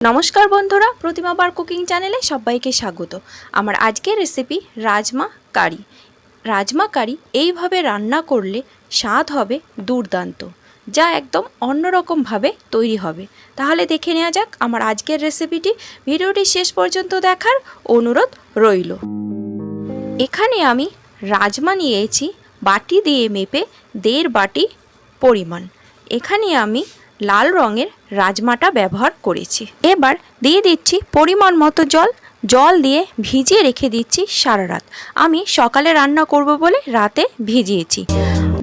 নমস্কার বন্ধুরা, প্রতিমা বার কুকিং চ্যানেলে সবাইকে স্বাগত। আমার আজকের recipe rajma curry. Rajma curry এইভাবে রান্না করলে স্বাদ হবে দুর্দান্ত, যা একদম অন্যরকমভাবে তৈরি হবে। তাহলে দেখে নেওয়া যাক আমার আজকের রেসিপিটি ভিডিওটি শেষ পর্যন্ত দেখার অনুরোধ রইল। এখানে আমি রাজমা নিয়েছি বাটি দিয়ে মেপে দেড় বাটি পরিমাণ। এখানে আমি লাল রঙের রাজমাটা ব্যবহার করেছি। এবার দিয়ে দিচ্ছি পরিমাণ মতো জল। জল দিয়ে ভিজিয়ে রেখে দিচ্ছি সারা রাত। আমি সকালে রান্না করব বলে রাতে ভিজিয়েছি।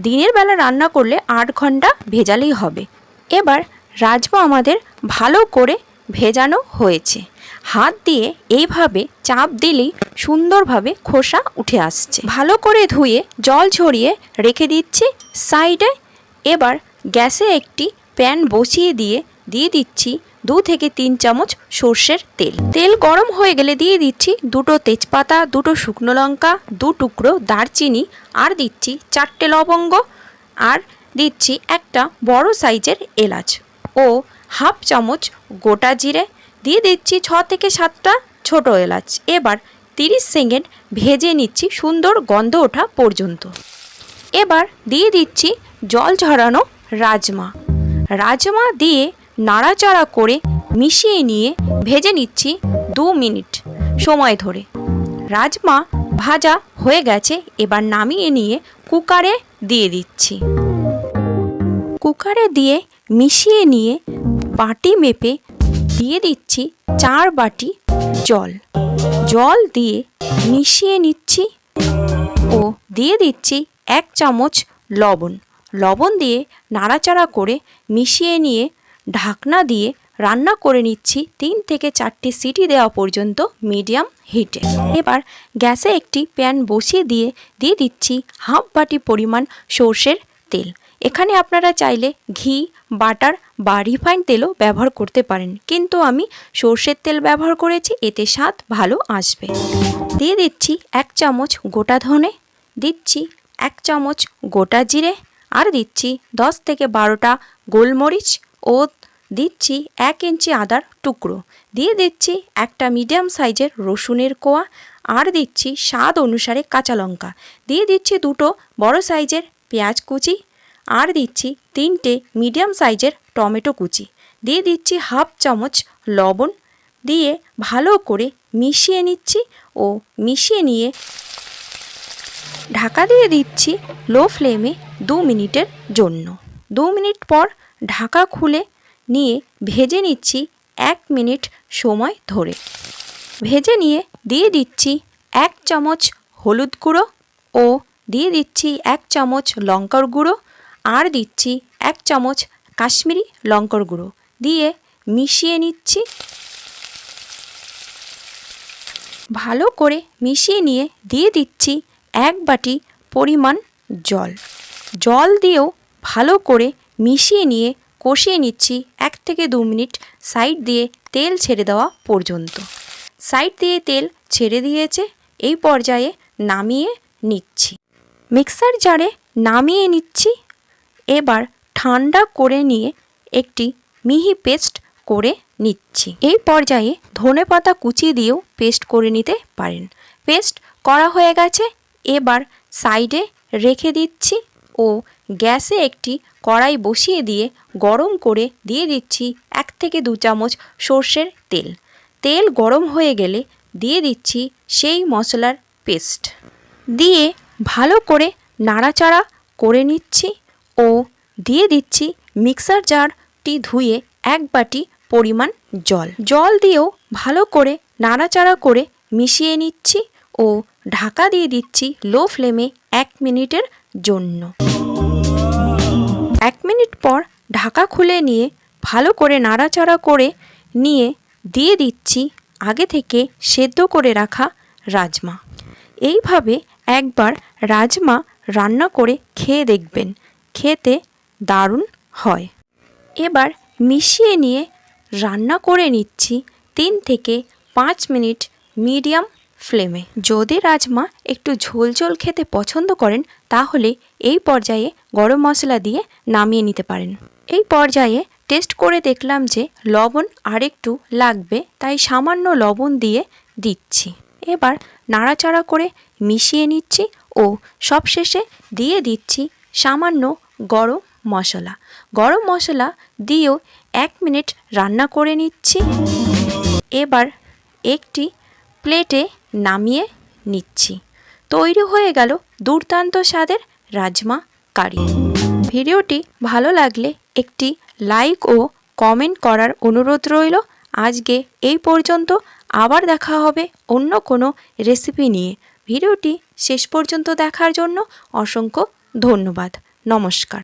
দিনের বেলা রান্না করলে আট ঘণ্টা ভেজালেই হবে। এবার রাজমা আমাদের ভালো করে ভেজানো হয়েছে। হাত দিয়ে এইভাবে চাপ দিলেই সুন্দরভাবে খোসা উঠে আসছে। ভালো করে ধুয়ে জল ঝরিয়ে রেখে দিচ্ছি সাইডে। এবার গ্যাসে একটি প্যান বসিয়ে দিয়ে দিয়ে দিচ্ছি দু থেকে তিন চামচ সর্ষের তেল। তেল গরম হয়ে গেলে দিয়ে দিচ্ছি দুটো তেজপাতা, দুটো শুকনো লঙ্কা, দু টুকরো দারচিনি আর দিচ্ছি চারটে লবঙ্গ আর দিচ্ছি একটা বড় সাইজের এলাচ ও হাফ চামচ গোটা জিরে। দিয়ে দিচ্ছি ছ থেকে সাতটা ছোট এলাচ। এবার তিরিশ সেকেন্ড ভেজে নিচ্ছি সুন্দর গন্ধ ওঠা পর্যন্ত। এবার দিয়ে দিচ্ছি জল ঝরানো রাজমা। রাজমা দিয়ে নাড়াচাড়া করে মিশিয়ে নিয়ে ভেজে নিচ্ছি দু মিনিট সময় ধরে। রাজমা ভাজা হয়ে গেছে, এবার নামিয়ে নিয়ে কুকারে দিয়ে দিচ্ছি। কুকারে দিয়ে মিশিয়ে নিয়ে বাটি মেপে দিয়ে দিচ্ছি চার বাটি জল। জল দিয়ে মিশিয়ে নিচ্ছি ও দিয়ে দিচ্ছি এক চামচ লবণ। লবণ দিয়ে নাড়াচাড়া করে মিশিয়ে নিয়ে ঢাকনা দিয়ে রান্না করে নিচ্ছি তিন থেকে চারটি সিটি দেওয়া পর্যন্ত মিডিয়াম হিটে। এবার গ্যাসে একটি প্যান বসিয়ে দিয়ে দিয়ে দিচ্ছি হাফ বাটি পরিমাণ সর্ষের তেল। এখানে আপনারা চাইলে ঘি, বাটার বা রিফাইন তেলও ব্যবহার করতে পারেন। কিন্তু আমি সর্ষের তেল ব্যবহার করেছি, এতে স্বাদ ভালো আসবে। দিয়ে দিচ্ছি এক চামচ গোটা ধনে, দিচ্ছি এক চামচ গোটা জিরে আর দিচ্ছি দশ থেকে বারোটা গোলমরিচ ও দিচ্ছি এক ইঞ্চি আদার টুকরো। দিয়ে দিচ্ছি একটা মিডিয়াম সাইজের রসুনের কোয়া আর দিচ্ছি স্বাদ অনুসারে কাঁচা লঙ্কা। দিয়ে দিচ্ছি দুটো বড় সাইজের পেঁয়াজ কুচি আর দিচ্ছি তিনটে মিডিয়াম সাইজের টমেটো কুচি। দিয়ে দিচ্ছি হাফ চামচ লবণ। দিয়ে ভালো করে মিশিয়ে নিচ্ছি ও মিশিয়ে নিয়ে ঢাকা দিয়ে দিচ্ছি লো ফ্লেমে দু মিনিটের জন্য। দু মিনিট পর ঢাকা খুলে নিয়ে ভেজে নিচ্ছি এক মিনিট সময় ধরে। ভেজে নিয়ে দিয়ে দিচ্ছি এক চামচ হলুদ গুঁড়ো ও দিয়ে দিচ্ছি এক চামচ লঙ্কার গুঁড়ো আর দিচ্ছি এক চামচ কাশ্মীরি লঙ্কার গুঁড়ো। দিয়ে মিশিয়ে নিচ্ছি। ভালো করে মিশিয়ে নিয়ে দিয়ে দিচ্ছি এক বাটি পরিমাণ জল। জল দিয়েও ভালো করে মিশিয়ে নিয়ে কষিয়ে নিচ্ছি এক থেকে দু মিনিট সাইড দিয়ে তেল ছেড়ে দেওয়া পর্যন্ত। সাইড দিয়ে তেল ছেড়ে দিয়েছে, এই পর্যায়ে নামিয়ে নিচ্ছি। মিক্সার জারে নামিয়ে নিচ্ছি, এবার ঠান্ডা করে নিয়ে একটি মিহি পেস্ট করে নিচ্ছি। এই পর্যায়ে ধনে পাতা কুচি দিয়েও পেস্ট করে নিতে পারেন। পেস্ট করা হয়ে গেছে এবার সাইডে রেখে দিচ্ছি ও গ্যাসে একটি কড়াই বসিয়ে দিয়ে গরম করে দিয়ে দিচ্ছি এক থেকে দু চামচ সর্ষের তেল। তেল গরম হয়ে গেলে দিয়ে দিচ্ছি সেই মশলার পেস্ট। দিয়ে ভালো করে নাড়াচাড়া করে নিচ্ছি ও দিয়ে দিচ্ছি মিক্সার জারটি ধুয়ে এক বাটি পরিমাণ জল। জল দিয়েও ভালো করে নাড়াচাড়া করে মিশিয়ে নিচ্ছি ও ঢাকা দিয়ে দিচ্ছি লো ফ্লেমে এক মিনিটের জন্য। এক মিনিট পর ঢাকা খুলে নিয়ে ভালো করে নাড়াচাড়া করে নিয়ে দিয়ে দিচ্ছি আগে থেকে সেদ্ধ করে রাখা রাজমা। এইভাবে একবার রাজমা রান্না করে খেয়ে দেখবেন, খেতে দারুণ হয়। এবার মিশিয়ে নিয়ে রান্না করে নিচ্ছি তিন থেকে পাঁচ মিনিট মিডিয়াম ফ্লেমে। যদি রাজমা একটু ঝোল ঝোল খেতে পছন্দ করেন, তাহলে এই পর্যায়ে গরম মশলা দিয়ে নামিয়ে নিতে পারেন। এই পর্যায়ে টেস্ট করে দেখলাম যে লবণ আরেকটু লাগবে, তাই সামান্য লবণ দিয়ে দিচ্ছি। এবার নাড়াচাড়া করে মিশিয়ে নিচ্ছি ও সবশেষে দিয়ে দিচ্ছি সামান্য গরম মশলা। গরম মশলা দিয়েও এক মিনিট রান্না করে নিচ্ছি। এবার একটি প্লেটে নামিয়ে নিচ্ছি। তৈরি হয়ে গেল দুর্দান্ত স্বাদের রাজমা কারি। ভিডিওটি ভালো লাগলে একটি লাইক ও কমেন্ট করার অনুরোধ রইল। আজকে এই পর্যন্ত আবার দেখা হবে অন্য কোনো রেসিপি নিয়ে। ভিডিওটি শেষ পর্যন্ত দেখার জন্য অসংখ্য ধন্যবাদ। নমস্কার।